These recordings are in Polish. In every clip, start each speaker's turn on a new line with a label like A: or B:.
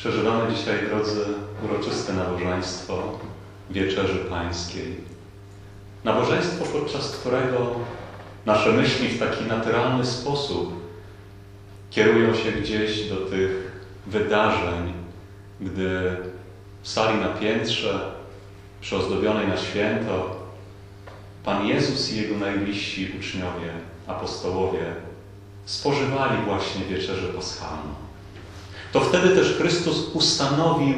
A: Przeżywamy dzisiaj, drodzy, uroczyste nabożeństwo Wieczerzy Pańskiej. Nabożeństwo, podczas którego nasze myśli w taki naturalny sposób kierują się gdzieś do tych wydarzeń, gdy w sali na piętrze, przyozdobionej na święto, Pan Jezus i Jego najbliżsi uczniowie, apostołowie spożywali właśnie wieczerzę paschalną. To wtedy też Chrystus ustanowił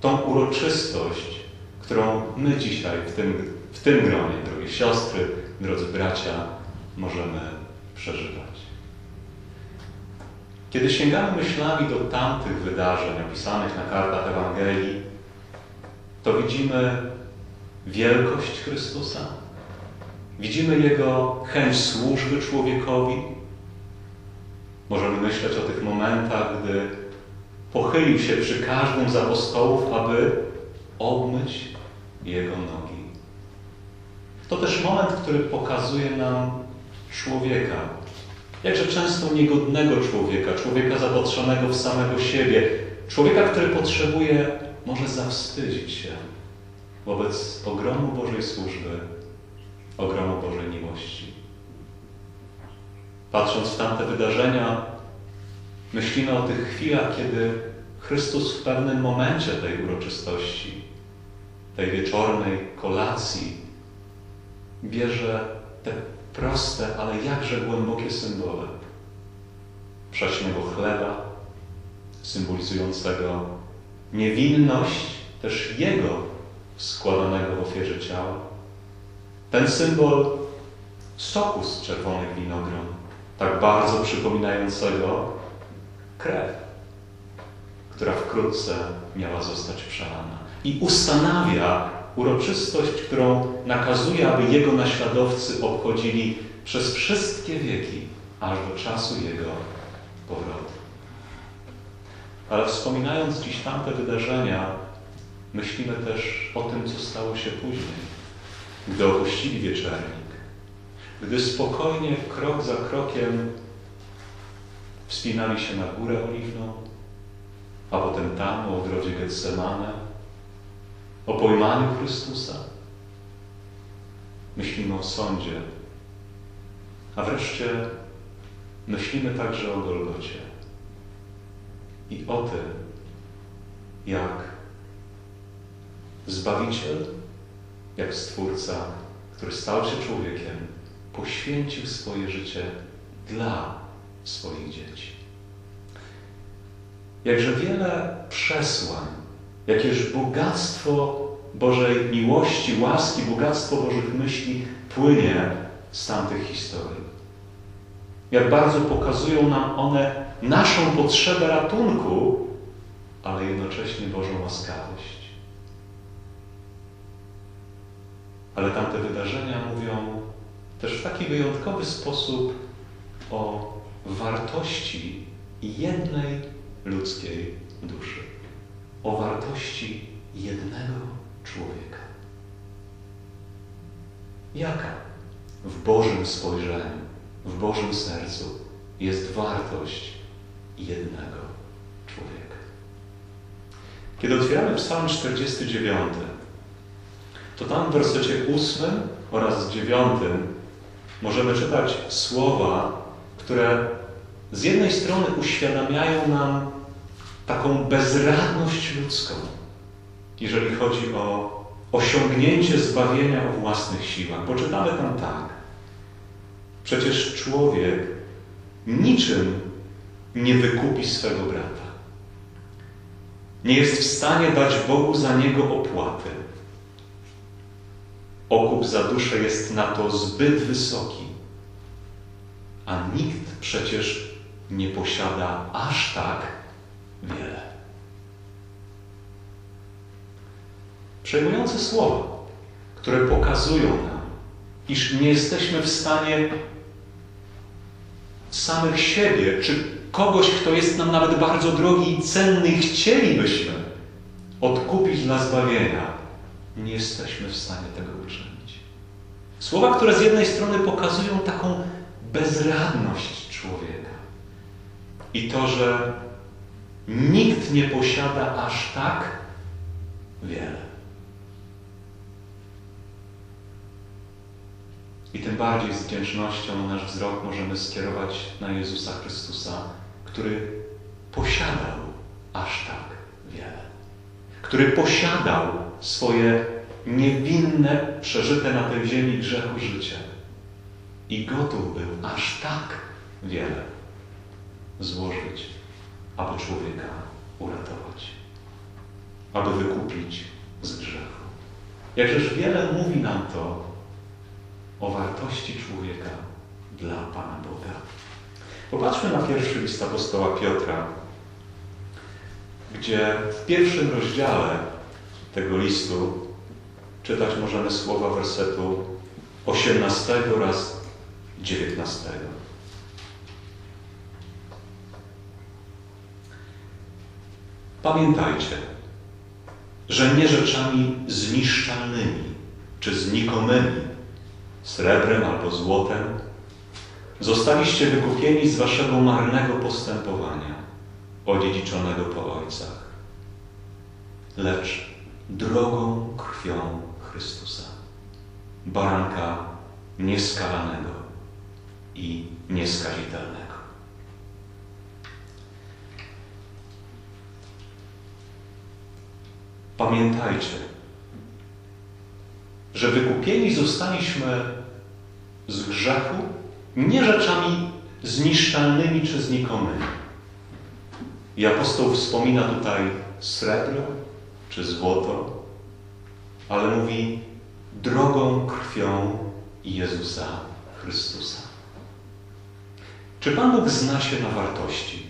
A: tą uroczystość, którą my dzisiaj w tym, w tym gronie, drogie siostry, drodzy bracia, możemy przeżywać. Kiedy sięgamy myślami do tamtych wydarzeń opisanych na kartach Ewangelii, to widzimy wielkość Chrystusa, widzimy Jego chęć służby człowiekowi. Możemy myśleć o tych momentach, gdy pochylił się przy każdym z apostołów, aby obmyć Jego nogi. To też moment, który pokazuje nam człowieka, jakże często niegodnego człowieka, człowieka zapatrzonego w samego siebie, człowieka, który potrzebuje może zawstydzić się wobec ogromu Bożej służby, ogromu Bożej miłości. Patrząc w tamte wydarzenia, myślimy o tych chwilach, kiedy Chrystus w pewnym momencie tej uroczystości, tej wieczornej kolacji, bierze te proste, ale jakże głębokie symbole. Prześnego chleba, symbolizującego niewinność też Jego składanego w ofierze ciała. Ten symbol soku z czerwonych winogron, tak bardzo przypominającego krew, która wkrótce miała zostać przelana. I ustanawia uroczystość, którą nakazuje, aby Jego naśladowcy obchodzili przez wszystkie wieki, aż do czasu Jego powrotu. Ale wspominając dziś tamte wydarzenia, myślimy też o tym, co stało się później, gdy opuścili wieczernik, gdy spokojnie, krok za krokiem wspinali się na górę oliwną, a potem tam, o ogrodzie Getsemane, o pojmaniu Chrystusa. Myślimy o sądzie, a wreszcie myślimy także o Golgocie i o tym, jak Zbawiciel, jak Stwórca, który stał się człowiekiem, poświęcił swoje życie dla swoich dzieci. Jakże wiele przesłań, jakież bogactwo Bożej miłości, łaski, bogactwo Bożych myśli płynie z tamtych historii. Jak bardzo pokazują nam one naszą potrzebę ratunku, ale jednocześnie Bożą łaskawość. Ale tamte wydarzenia mówią też w taki wyjątkowy sposób o wartości jednej ludzkiej duszy. O wartości jednego człowieka. Jaka w Bożym spojrzeniu, w Bożym sercu jest wartość jednego człowieka? Kiedy otwieramy Psalm 49, to tam w wersecie 8 oraz 9 możemy czytać słowa, które z jednej strony uświadamiają nam taką bezradność ludzką, jeżeli chodzi o osiągnięcie zbawienia o własnych siłach. Bo czytamy tam tak. Przecież człowiek niczym nie wykupi swego brata. Nie jest w stanie dać Bogu za niego opłaty. Okup za duszę jest na to zbyt wysoki, a nikt przecież nie posiada aż tak wiele. Przejmujące słowa, które pokazują nam, iż nie jesteśmy w stanie samych siebie, czy kogoś, kto jest nam nawet bardzo drogi i cenny chcielibyśmy odkupić dla zbawienia, nie jesteśmy w stanie tego uczynić. Słowa, które z jednej strony pokazują taką bezradność człowieka i to, że Nikt nie posiada aż tak wiele. I tym bardziej z wdzięcznością nasz wzrok możemy skierować na Jezusa Chrystusa, który posiadał aż tak wiele. Który posiadał swoje niewinne, przeżyte na tej ziemi grzechu życie. I gotów był aż tak wiele złożyć, aby człowieka uratować, aby wykupić z grzechu. Jakżeż wiele mówi nam to o wartości człowieka dla Pana Boga. Popatrzmy na pierwszy list apostoła Piotra, gdzie w pierwszym rozdziale tego listu czytać możemy słowa wersetu 18 oraz 19. Pamiętajcie, że nie rzeczami zniszczalnymi czy znikomymi, srebrem albo złotem, zostaliście wykupieni z waszego marnego postępowania, odziedziczonego po ojcach, lecz drogą krwią Chrystusa, baranka nieskalanego i nieskazitelnego. Pamiętajcie, że wykupieni zostaliśmy z grzechu nie rzeczami zniszczalnymi czy znikomymi. I apostoł wspomina tutaj srebro czy złoto, ale mówi drogą krwią Jezusa Chrystusa. Czy Pan Bóg zna się na wartości?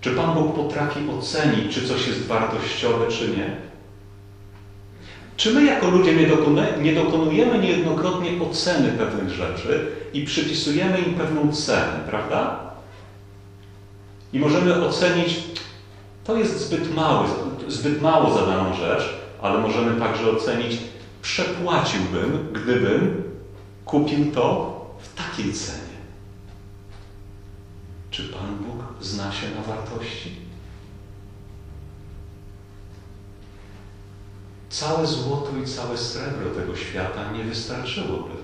A: Czy Pan Bóg potrafi ocenić, czy coś jest wartościowe, czy nie? Czy my jako ludzie nie, nie dokonujemy niejednokrotnie oceny pewnych rzeczy i przypisujemy im pewną cenę, prawda? I możemy ocenić, to jest zbyt mały, zbyt mało za daną rzecz, ale możemy także ocenić, przepłaciłbym, gdybym kupił to w takiej cenie. Czy Pan Bóg zna się na wartości? Całe złoto i całe srebro tego świata nie wystarczyłoby,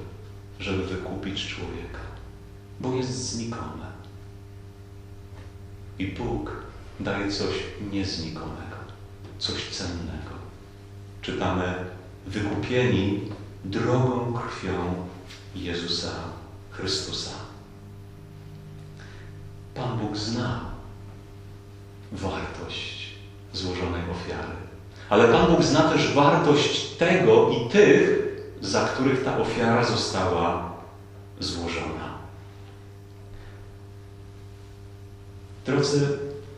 A: żeby wykupić człowieka, bo jest znikome. I Bóg daje coś nieznikomego, coś cennego. Czytamy, wykupieni drogą krwią Jezusa Chrystusa. Pan Bóg zna wartość złożonej ofiary. Ale Pan Bóg zna też wartość tego i tych, za których ta ofiara została złożona. Drodzy,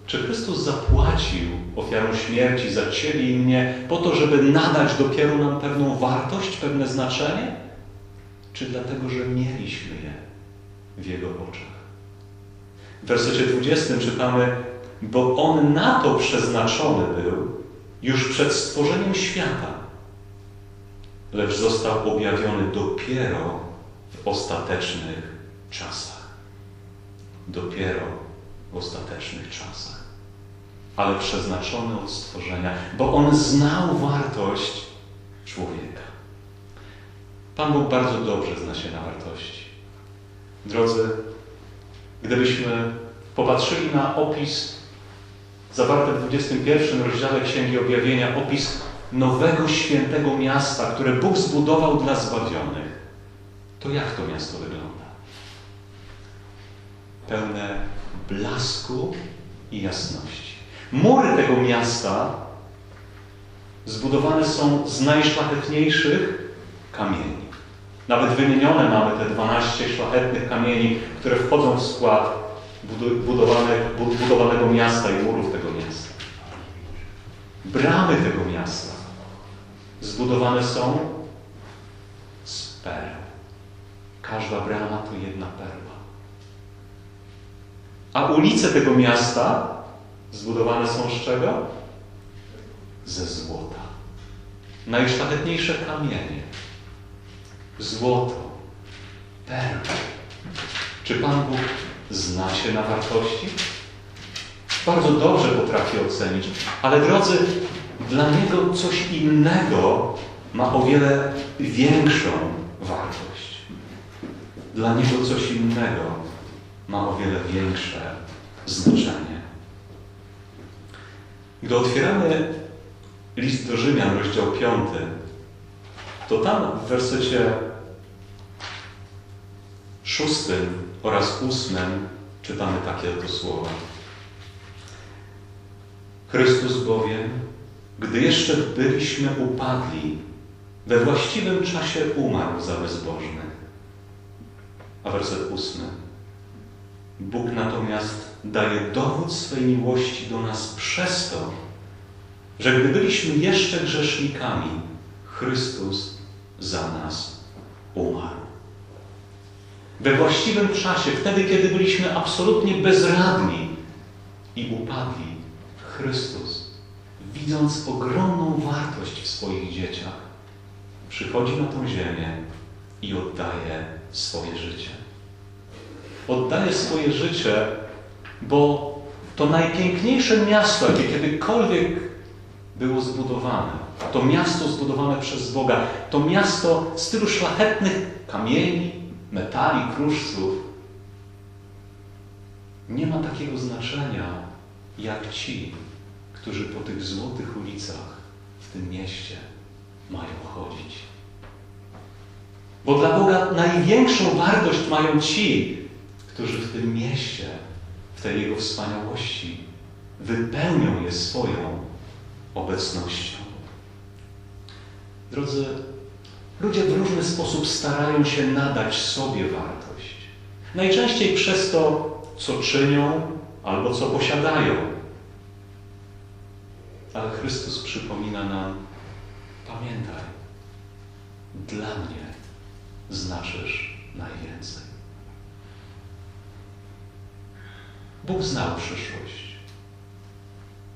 A: czy Chrystus zapłacił ofiarą śmierci za Ciebie i mnie po to, żeby nadać dopiero nam pewną wartość, pewne znaczenie? Czy dlatego, że mieliśmy je w Jego oczach? W wersecie 20 czytamy, bo On na to przeznaczony był, już przed stworzeniem świata, lecz został objawiony dopiero w ostatecznych czasach. Dopiero w ostatecznych czasach. Ale przeznaczony od stworzenia, bo on znał wartość człowieka. Pan Bóg bardzo dobrze zna się na wartości. Drodzy, gdybyśmy popatrzyli na opis zawarte w 21 rozdziale Księgi Objawienia opis nowego świętego miasta, które Bóg zbudował dla zbawionych. To jak to miasto wygląda? Pełne blasku i jasności. Mury tego miasta zbudowane są z najszlachetniejszych kamieni. Nawet wymienione mamy te 12 szlachetnych kamieni, które wchodzą w skład budowanego miasta i murów tego. Bramy tego miasta zbudowane są z pereł. Każda brama to jedna perła. A ulice tego miasta zbudowane są z czego? Ze złota. Najszlachetniejsze kamienie. Złoto. Perły. Czy Pan Bóg zna się na wartości? Bardzo dobrze potrafi ocenić, ale drodzy, dla niego coś innego ma o wiele większą wartość. Dla niego coś innego ma o wiele większe znaczenie. Gdy otwieramy list do Rzymian, rozdział 5, to tam w wersecie szóstym oraz ósmym czytamy takie oto słowa. Chrystus bowiem, gdy jeszcze byliśmy upadli, we właściwym czasie umarł za bezbożnych. A werset ósmy. Bóg natomiast daje dowód swej miłości do nas przez to, że gdy byliśmy jeszcze grzesznikami, Chrystus za nas umarł. We właściwym czasie, wtedy, kiedy byliśmy absolutnie bezradni i upadli, Chrystus, widząc ogromną wartość w swoich dzieciach, przychodzi na tą ziemię i oddaje swoje życie. Oddaje swoje życie, bo to najpiękniejsze miasto, jakie kiedykolwiek było zbudowane, to miasto zbudowane przez Boga, to miasto z tylu szlachetnych kamieni, metali, kruszców, nie ma takiego znaczenia jak ci, którzy po tych złotych ulicach w tym mieście mają chodzić. Bo dla Boga największą wartość mają ci, którzy w tym mieście, w tej Jego wspaniałości wypełnią je swoją obecnością. Drodzy, ludzie w różny sposób starają się nadać sobie wartość. Najczęściej przez to, co czynią albo co posiadają. Ale Chrystus przypomina nam, pamiętaj, dla mnie znaczysz najwięcej. Bóg znał przyszłość.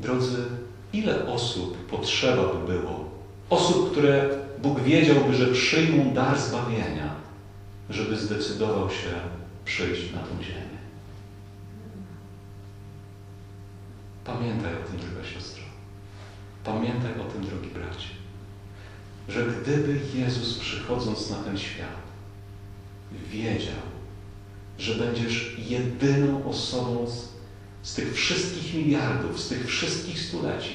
A: Drodzy, ile osób potrzeba by było, osób, które Bóg wiedziałby, że przyjmą dar zbawienia, żeby zdecydował się przyjść na tę ziemię. Pamiętaj o tym, droga siostro. Pamiętaj o tym, drogi bracie, że gdyby Jezus przychodząc na ten świat wiedział, że będziesz jedyną osobą z, z tych wszystkich miliardów, z tych wszystkich stuleci,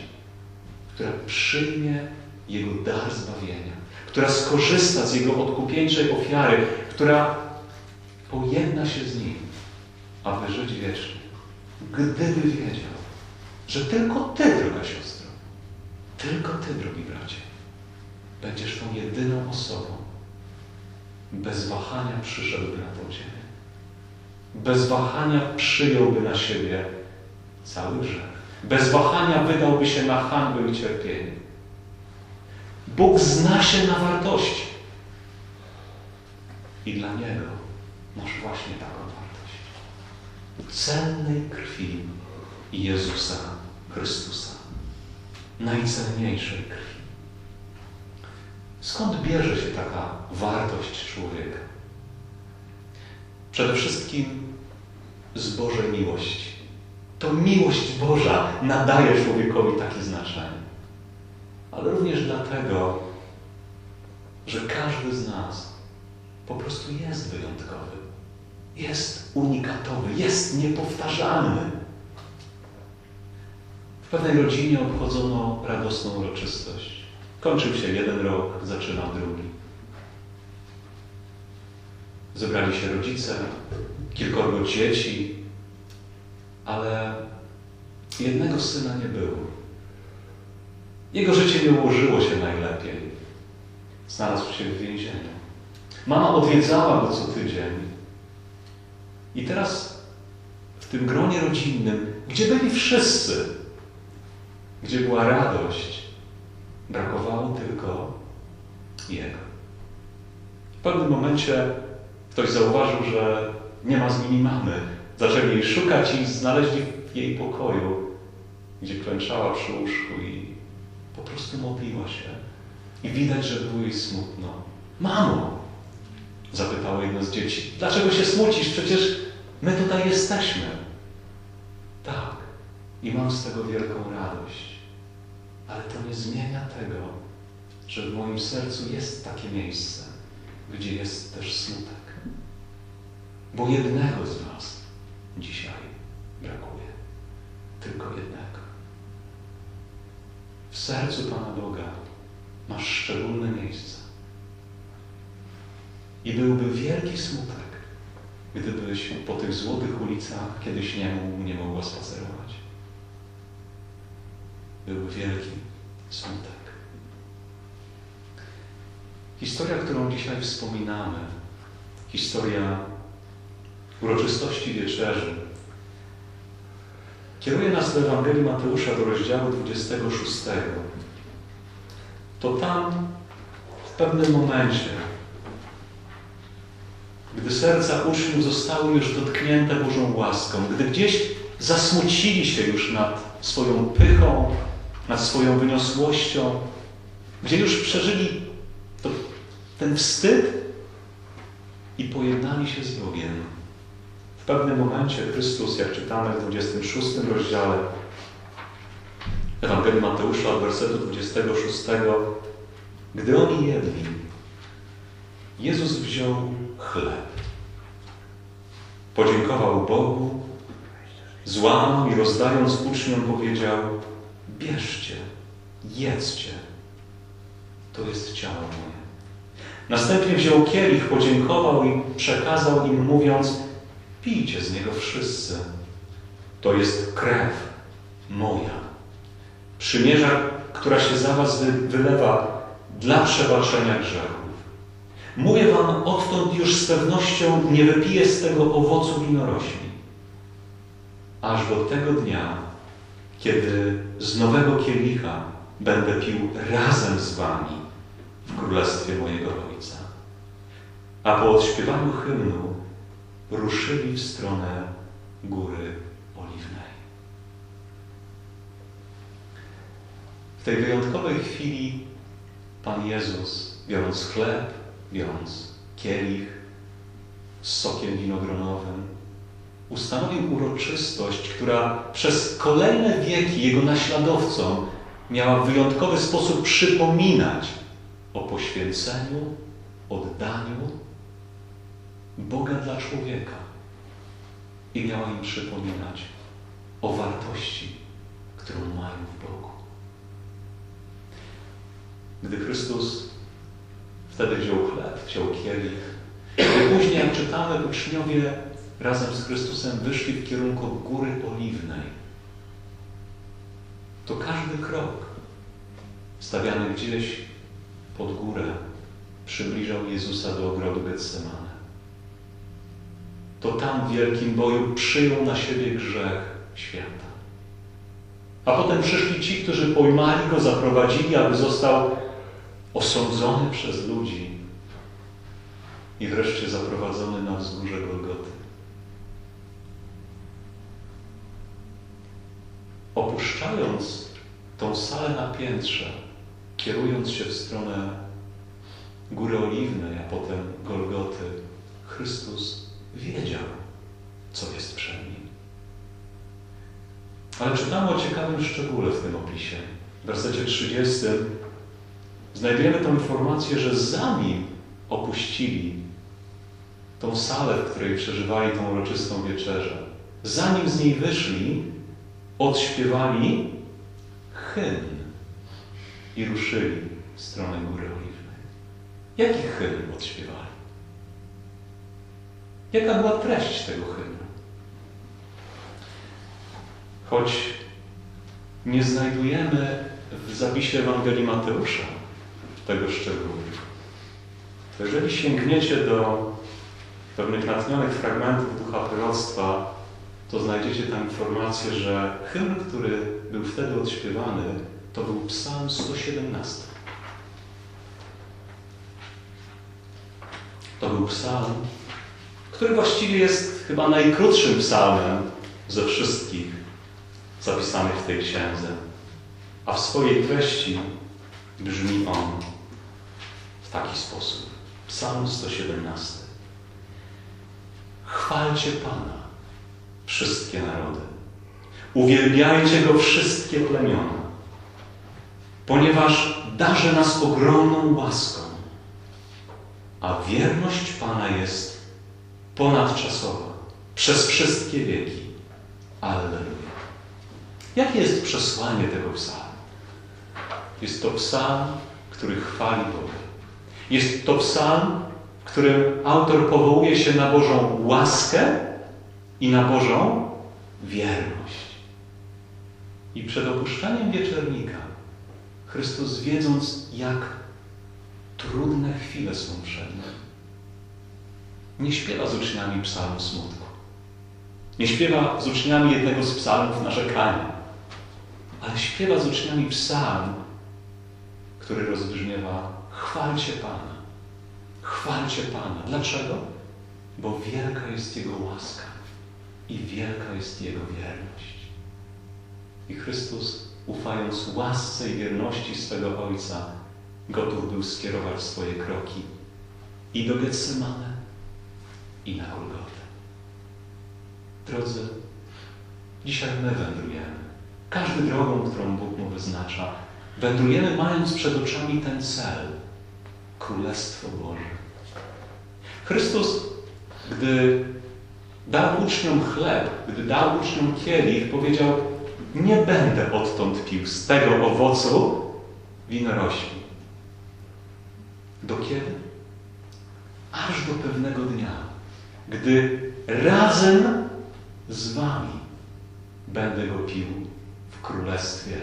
A: która przyjmie Jego dar zbawienia, która skorzysta z Jego odkupieńczej ofiary, która pojedna się z Nim, aby żyć wiecznie. Gdyby wiedział, że tylko Ty, droga siostro, tylko Ty, drogi bracie, będziesz tą jedyną osobą, bez wahania przyszedłby na tą ziemię. Bez wahania przyjąłby na siebie cały grzech. Bez wahania wydałby się na hańbę i cierpienie. Bóg zna się na wartości. I dla Niego masz właśnie taką wartość. Cennej krwi Jezusa Chrystusa. Najcenniejszej krwi. Skąd bierze się taka wartość człowieka? Przede wszystkim z Bożej miłości. To miłość Boża nadaje człowiekowi takie znaczenie. Ale również dlatego, że każdy z nas po prostu jest wyjątkowy. Jest unikatowy, jest niepowtarzalny. W pewnej rodzinie obchodzono radosną uroczystość. Kończył się jeden rok, zaczynał drugi. Zebrali się rodzice, kilkoro dzieci, ale jednego syna nie było. Jego życie nie ułożyło się najlepiej. Znalazł się w więzieniu. Mama odwiedzała go co tydzień. I teraz w tym gronie rodzinnym, gdzie byli wszyscy, gdzie była radość, brakowało tylko jego. W pewnym momencie ktoś zauważył, że nie ma z nimi mamy. Zaczęli jej szukać i znaleźli w jej pokoju, gdzie klęczała przy łóżku i po prostu modliła się. I widać, że było jej smutno. Mamo, zapytało jedno z dzieci, dlaczego się smucisz? Przecież my tutaj jesteśmy. Tak, i mam z tego wielką radość. Ale to nie zmienia tego, że w moim sercu jest takie miejsce, gdzie jest też smutek. Bo jednego z Was dzisiaj brakuje. Tylko jednego. W sercu Pana Boga masz szczególne miejsce. I byłby wielki smutek, gdybyś po tych złotych ulicach kiedyś nie mógł, nie mogła spacerować. Byłby wielki smutek. Historia, którą dzisiaj wspominamy, historia uroczystości wieczerzy, kieruje nas do Ewangelii Mateusza do rozdziału 26. To tam w pewnym momencie, gdy serca uczniów zostały już dotknięte Bożą łaską, gdy gdzieś zasmucili się już nad swoją pychą, nad swoją wyniosłością, gdzie już przeżyli to, ten wstyd i pojednali się z Bogiem. W pewnym momencie Chrystus, jak czytamy w 26 rozdziale Ewangelii Mateusza od wersetu 26, gdy oni jedli, Jezus wziął chleb, podziękował Bogu, złamał i rozdając uczniom powiedział bierzcie, jedzcie, to jest ciało moje. Następnie wziął kielich, podziękował i przekazał im, mówiąc: Pijcie z niego wszyscy. To jest krew moja. Przymierza, która się za was wylewa dla przebaczenia grzechów. Mówię wam, odtąd już z pewnością nie wypiję z tego owocu winorośli, aż do tego dnia, kiedy z nowego kielicha będę pił razem z wami w królestwie mojego Ojca. A po odśpiewaniu hymnu ruszyli w stronę Góry Oliwnej. W tej wyjątkowej chwili Pan Jezus, biorąc chleb, biorąc kielich z sokiem winogronowym, ustanowił uroczystość, która przez kolejne wieki Jego naśladowcom miała w wyjątkowy sposób przypominać o poświęceniu, oddaniu Boga dla człowieka. I miała im przypominać o wartości, którą mają w Bogu. Gdy Chrystus wtedy wziął chleb, wziął kielich, a później, jak czytamy, uczniowie razem z Chrystusem wyszli w kierunku Góry Oliwnej, to każdy krok stawiany gdzieś pod górę przybliżał Jezusa do ogrodu Getsemane. To tam w wielkim boju przyjął na siebie grzech świata. A potem przyszli ci, którzy pojmali go, zaprowadzili, aby został osądzony przez ludzi i wreszcie zaprowadzony na wzgórze Golgoty. Opuszczając tą salę na piętrze, kierując się w stronę Góry Oliwnej, a potem Golgoty, Chrystus wiedział, co jest przed nim. Ale czytamy o ciekawym szczególe w tym opisie. W wersecie 30 znajdujemy tę informację, że zanim opuścili tą salę, w której przeżywali tą uroczystą wieczerzę, zanim z niej wyszli, odśpiewali hymn i ruszyli w stronę Góry Oliwnej. Jaki hymn odśpiewali? Jaka była treść tego hymnu? Choć nie znajdujemy w zapisie Ewangelii Mateusza tego szczegółu, to jeżeli sięgniecie do pewnych natchnionych fragmentów ducha proroctwa, to znajdziecie tam informację, że hymn, który był wtedy odśpiewany, to był Psalm 117. To był psalm, który właściwie jest chyba najkrótszym psalmem ze wszystkich zapisanych w tej księdze. A w swojej treści brzmi on w taki sposób. Psalm 117. Chwalcie Pana, wszystkie narody. Uwielbiajcie Go wszystkie plemiona, ponieważ darzy nas ogromną łaską, a wierność Pana jest ponadczasowa, przez wszystkie wieki. Alleluja. Jakie jest przesłanie tego psalmu? Jest to psalm, który chwali Boga. Jest to psalm, w którym autor powołuje się na Bożą łaskę i na Bożą wierność. I przed opuszczeniem wieczernika Chrystus, wiedząc, jak trudne chwile są przed nim, nie śpiewa z uczniami psalmu smutku. Nie śpiewa z uczniami jednego z psalmów narzekania, ale śpiewa z uczniami psalm, który rozbrzmiewa chwalcie Pana, chwalcie Pana. Dlaczego? Bo wielka jest Jego łaska i wielka jest Jego wierność. I Chrystus, ufając łasce i wierności swego Ojca, gotów był skierować swoje kroki i do Getsemane, i na Golgotę. Drodzy, dzisiaj my wędrujemy. Każdy drogą, którą Bóg mu wyznacza. Wędrujemy mając przed oczami ten cel. Królestwo Boże. Chrystus, gdy dał uczniom chleb, gdy dał uczniom kielich, powiedział, nie będę odtąd pił z tego owocu winorośli. Do kiedy? Aż do pewnego dnia, gdy razem z wami będę go pił w królestwie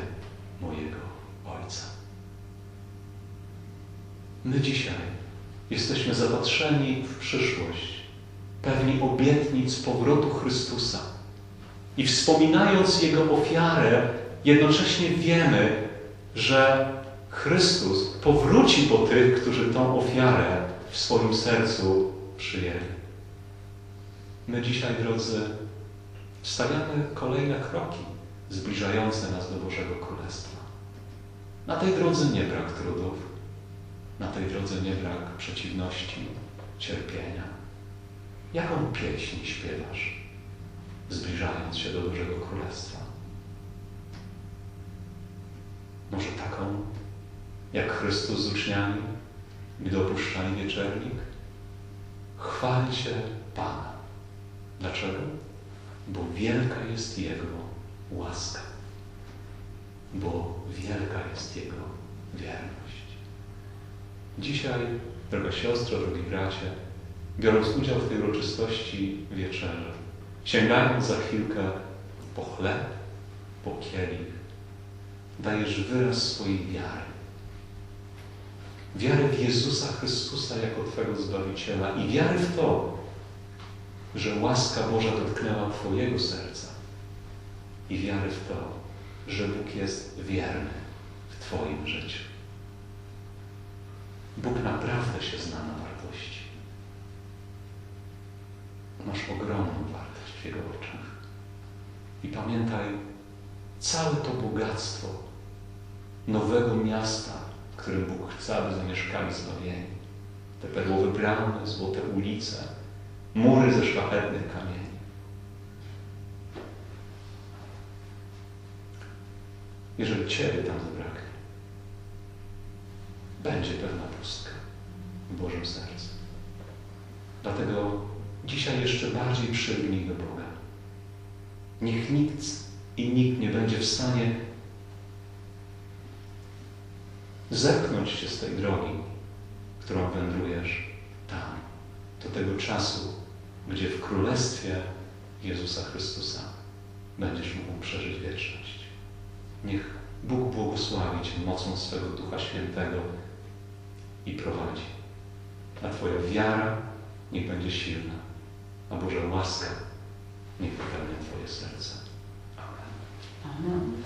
A: mojego Ojca. My dzisiaj jesteśmy zapatrzeni w przyszłość, pewni obietnic powrotu Chrystusa. I wspominając Jego ofiarę, jednocześnie wiemy, że Chrystus powróci po tych, którzy tą ofiarę w swoim sercu przyjęli. My dzisiaj, drodzy, stawiamy kolejne kroki zbliżające nas do Bożego Królestwa. Na tej drodze nie brak trudów, na tej drodze nie brak przeciwności, cierpienia. Jaką pieśń śpiewasz, zbliżając się do Bożego Królestwa? Może taką, jak Chrystus z uczniami, gdy opuszczali wieczernik? Chwalcie Pana. Dlaczego? Bo wielka jest Jego łaska. Bo wielka jest Jego wierność. Dzisiaj, droga siostro, drogi bracie, biorąc udział w tej uroczystości wieczerzy, sięgając za chwilkę po chleb, po kielich, dajesz wyraz swojej wiary. Wiary w Jezusa Chrystusa jako Twego Zbawiciela i wiary w to, że łaska Boża dotknęła Twojego serca i wiary w to, że Bóg jest wierny w Twoim życiu. Bóg naprawdę się zna na wartości. Masz ogromną wartość w Jego oczach. I pamiętaj, całe to bogactwo nowego miasta, w którym Bóg chce, aby zamieszkali zbawieni. Te perłowe bramy, złote ulice, mury ze szlachetnych kamieni. Jeżeli Ciebie tam zabraknie, będzie pewna pustka w Bożym sercu. Dlatego dzisiaj jeszcze bardziej przylgnij do Boga. Niech nikt i nikt nie będzie w stanie zepchnąć Cię z tej drogi, którą wędrujesz tam, do tego czasu, gdzie w Królestwie Jezusa Chrystusa będziesz mógł przeżyć wieczność. Niech Bóg błogosławi Cię mocą swego Ducha Świętego i prowadzi. A Twoja wiara niech będzie silna, a Boża łaska niech wypełnia Twoje serce. Amen.
B: Amen.